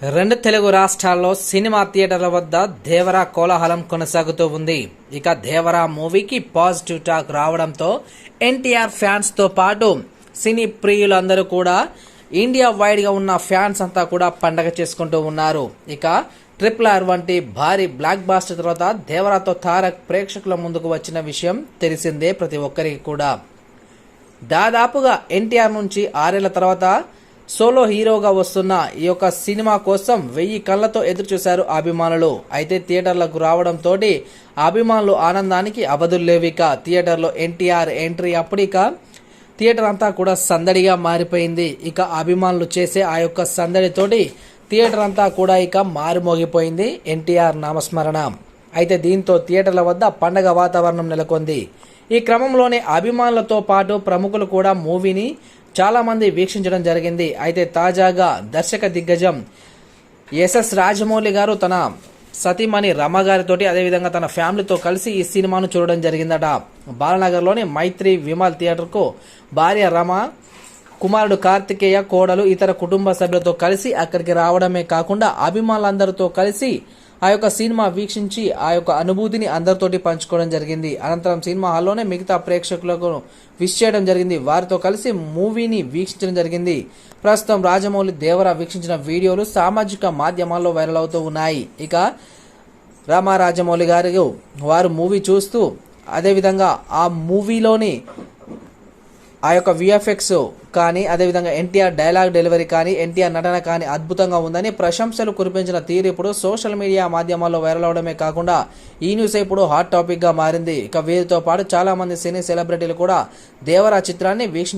రెండు తెలుగు రాష్ట్రాల్లో సినిమా థియేటర్ల వద్ద దేవరా కోలాహలం కొనసాగుతూ ఉంది. ఇక దేవరా మూవీకి పాజిటివ్ టాక్ రావడంతో ఎన్టీఆర్ ఫ్యాన్స్తో పాటు సినీ ప్రియులందరూ కూడా ఇండియా వైడ్గా ఉన్న ఫ్యాన్స్ అంతా కూడా పండగ చేసుకుంటూ ఉన్నారు. ఇక ట్రిపుల్ ఆర్ వంటి భారీ బ్లాక్ బాస్టర్ తర్వాత దేవరాతో తారక్ ప్రేక్షకుల ముందుకు వచ్చిన విషయం తెలిసిందే ప్రతి ఒక్కరికి కూడా. దాదాపుగా ఎన్టీఆర్ నుంచి ఆరేళ్ళ తర్వాత సోలో హీరోగా వస్తున్న ఈ యొక్క సినిమా కోసం వెయ్యి కళ్ళతో ఎదురు చూశారు అభిమానులు. అయితే థియేటర్లకు రావడంతో అభిమానులు ఆనందానికి అబదుల్లేవిక థియేటర్లో ఎన్టీఆర్ ఎంట్రీ అప్పటిక థియేటర్ అంతా కూడా సందడిగా మారిపోయింది. ఇక అభిమానులు చేసే ఆ యొక్క సందడితోటి థియేటర్ అంతా కూడా ఇక మారుమోగిపోయింది ఎన్టీఆర్ నామస్మరణ. అయితే దీంతో థియేటర్ల వద్ద పండగ వాతావరణం నెలకొంది. ఈ క్రమంలోనే అభిమానులతో పాటు ప్రముఖులు కూడా మూవీని చాలా మంది వీక్షించడం జరిగింది. అయితే తాజాగా దర్శక దిగ్గజం ఎస్ఎస్ రాజమౌళి గారు తన సతీమణి రమ గారితోటి అదేవిధంగా తన ఫ్యామిలీతో కలిసి ఈ సినిమాను చూడడం జరిగిందట. బాలనగర్లోని మైత్రి విమల్ థియేటర్కు భార్య రమ కుమారుడు కార్తికేయ కోడలు ఇతర కుటుంబ సభ్యులతో కలిసి అక్కడికి రావడమే కాకుండా అభిమానులందరితో కలిసి ఆ యొక్క సినిమా వీక్షించి ఆ యొక్క అనుభూతిని అందరితోటి పంచుకోవడం జరిగింది. అనంతరం సినిమా హాల్లోనే మిగతా ప్రేక్షకులకు విష్ చేయడం జరిగింది. వారితో కలిసి మూవీని వీక్షించడం జరిగింది. ప్రస్తుతం రాజమౌళి దేవర వీక్షించిన వీడియోలు సామాజిక మాధ్యమాల్లో వైరల్ అవుతూ ఉన్నాయి. ఇక రామారాజమౌళి గారు వారు మూవీ చూస్తూ అదేవిధంగా ఆ మూవీలోని ఆ యొక్క విఎఫ్ఎక్స్ కానీ అదేవిధంగా ఎన్టీఆర్ డైలాగ్ డెలివరీ కానీ ఎన్టీఆర్ నటన కానీ అద్భుతంగా ఉందని ప్రశంసలు కురిపించిన తీరు ఇప్పుడు సోషల్ మీడియా మాధ్యమాల్లో వైరల్ అవడమే కాకుండా ఈ న్యూస్ ఇప్పుడు హాట్ టాపిక్గా మారింది. ఇక వీరితో పాటు చాలా మంది సినీ సెలబ్రిటీలు కూడా దేవరా చిత్రాన్ని వీక్షించారు